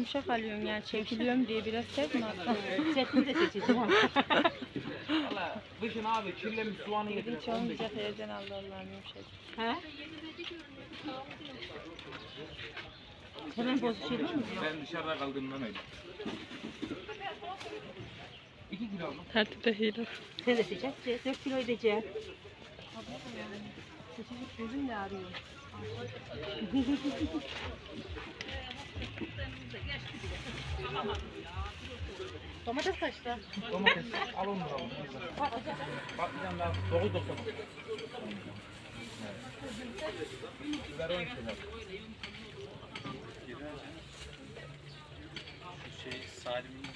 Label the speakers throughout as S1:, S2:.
S1: yumuşak alıyorsun yani çekiliyorum diye biraz sert mi attın?
S2: Setini de seçeceğim.
S3: Valla kışın abi kirlenmiş soğanı
S1: Hiç
S3: getirip
S1: olmayacak yerden aldı Allah'ım yumuşak.
S2: He? Hemen bozuşuyor mu?
S3: Ben dışarıda kaldığımdan öyle. 2 kilo aldım.
S1: Tertipte hile.
S2: Sen de seçeceksin. 4 kilo edeceğim.
S1: Küçücük gözüm de ağrıyor.
S2: Domates kaçta?
S3: Domates al 10 lira aldım. Patlıcan da 9.90. Biber 12 lira.
S4: Şey Salim'in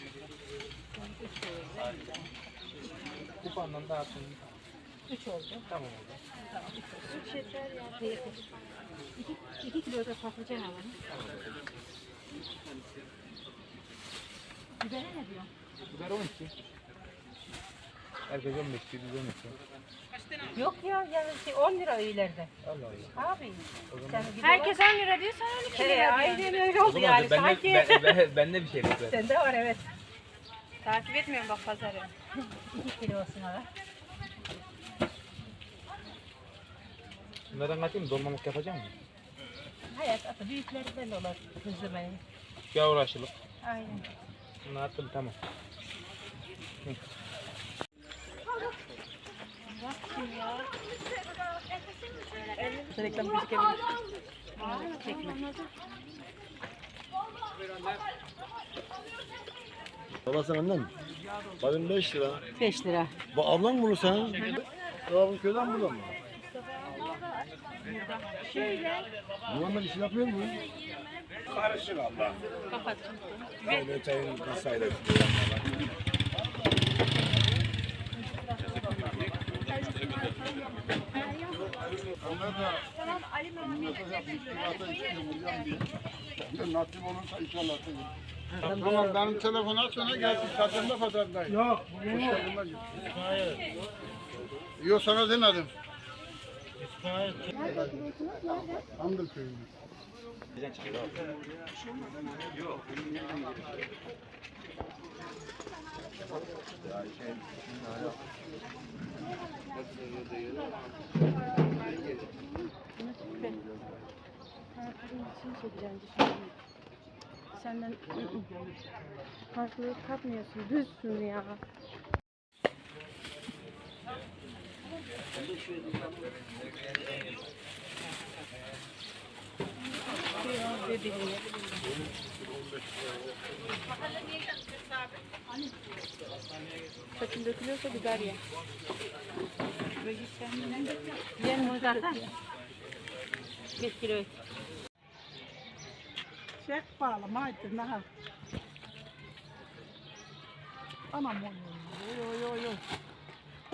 S3: Kupandan dağıtın.
S2: 3 oldu.
S3: Tamam oldu.
S2: 3 yeter ya. 2, 2 kilo da patlıcan alalım. Bibere ne diyor?
S3: Biber 12. Herkes 15 biz 12.
S2: Yok ya, yani şey 10 lira ileride.
S3: Allah Allah.
S2: Abi.
S1: Herkes 10 lira diyor sen 12
S2: He,
S1: lira diyorsun.
S2: aynen öyle oldu yani.
S3: ben,
S2: Sanki.
S3: ben, ben, ben de bir şey bekledim.
S2: Sende var evet.
S1: Takip etmiyorum bak pazarı.
S2: 2 kilo olsun ara.
S3: Bunlardan katayım dolmalık yapacak mısın?
S2: Hayat atı büyüklerinden olur kızımın.
S3: Gavur aşılık.
S2: Aynen.
S3: Bunu attım tamam.
S1: Reklam gözükebilir.
S5: Babasın annem. Bakın 5 lira.
S2: 5 lira.
S5: Bu ablan bunu sen. Babamın köyden burada mı? Muhammed iş yapıyor mu?
S6: Karışık Allah.
S1: Kapat.
S6: Öyle çayın kasayla. Onlar da nasip olursa inşallah. Tamam benim telefonu aç sonra gelsin. Çatımda pazardayım. Yok. Yok sana demedim. Hamdıl köyünde.
S1: Senden farklılık katmıyorsun. Düzsün ya. Saçın dökülüyorsa biber ye. Yiyen onu zaten.
S2: 1 kilo et.
S7: Çek bağlama haydi naha. Anam oy oy oy oy.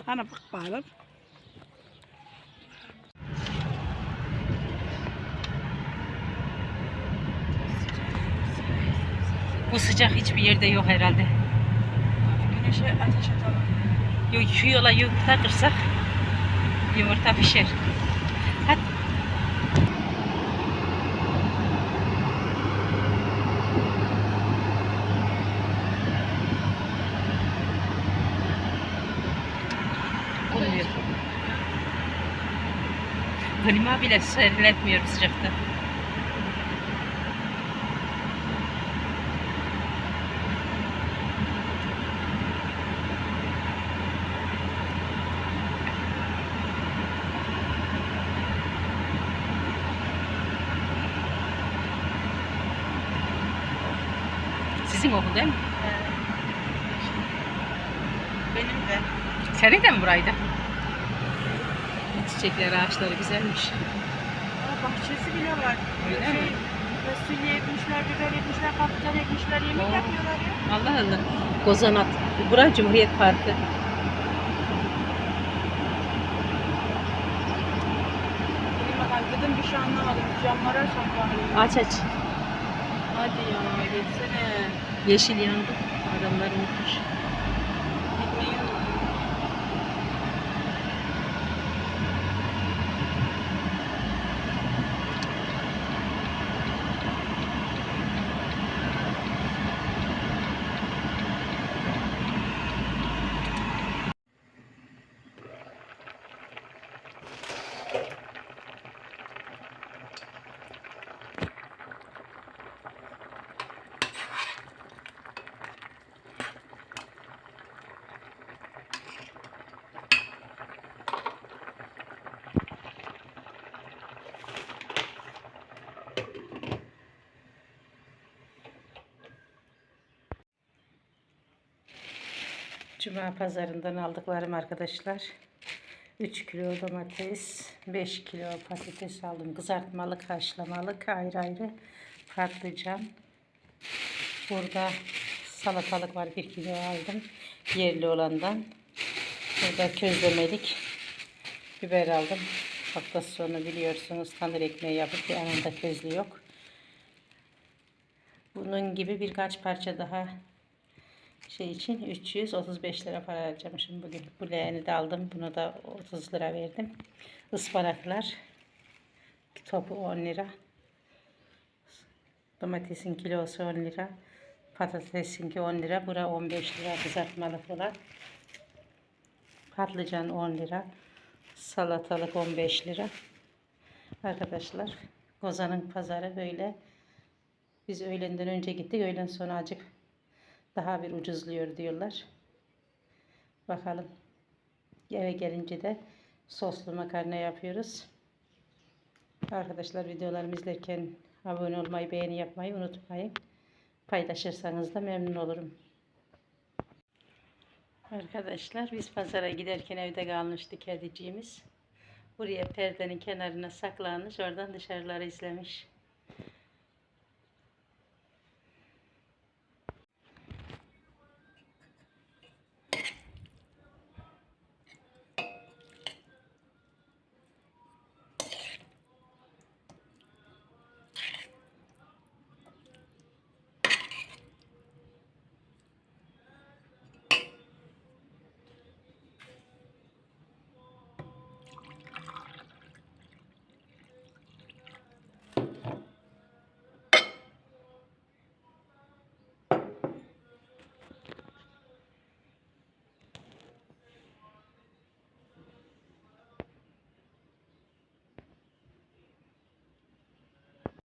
S7: Ana bak bağlam.
S2: Bu sıcak hiçbir yerde yok herhalde.
S1: Güneşe ateş atalım.
S2: Yo- Şu yola yumurta kırsak yumurta pişer. Hadi. Olmuyor. Klima bile serinletmiyor sıcakta. Sizin okul değil mi?
S1: Benim de.
S2: Senin de mi buraydı? Çiçekler, ağaçları güzelmiş.
S1: Aa, bahçesi bile var.
S2: Öyle
S1: şey,
S2: mi?
S1: Fasulye ekmişler, biber ekmişler, patlıcan ekmişler, yemek
S2: Oo.
S1: yapıyorlar ya.
S2: Allah Allah. Kozanat. Bura Cumhuriyet Parkı.
S1: Dedim bir şey anlamadım. Açan bari.
S2: Aç aç.
S1: Hadi ya geçsene.
S2: Yeşil yandı. Adamlar unutmuş.
S6: Cuma pazarından aldıklarım arkadaşlar. 3 kilo domates, 5 kilo patates aldım. Kızartmalık, haşlamalık ayrı ayrı. Patlıcan. Burada salatalık var 1 kilo aldım. Yerli olandan. Burada közlemelik biber aldım. Hafta sonu biliyorsunuz tandır ekmeği yapıp yanında közlü yok. Bunun gibi birkaç parça daha şey için 335 lira para harcamışım bugün. Bu leğeni de aldım. Bunu da 30 lira verdim. Ispanaklar topu 10 lira. Domatesin kilosu 10 lira. Patatesinki 10 lira. Bura 15 lira kızartmalık olan. Patlıcan 10 lira. Salatalık 15 lira. Arkadaşlar Kozan'ın pazarı böyle. Biz öğlenden önce gittik. Öğlen sonra acık daha bir ucuzluyor diyorlar. Bakalım. Eve gelince de soslu makarna yapıyoruz. Arkadaşlar videolarımı izlerken abone olmayı, beğeni yapmayı unutmayın. Paylaşırsanız da memnun olurum. Arkadaşlar biz pazara giderken evde kalmıştı kediciğimiz. Buraya perdenin kenarına saklanmış, oradan dışarıları izlemiş.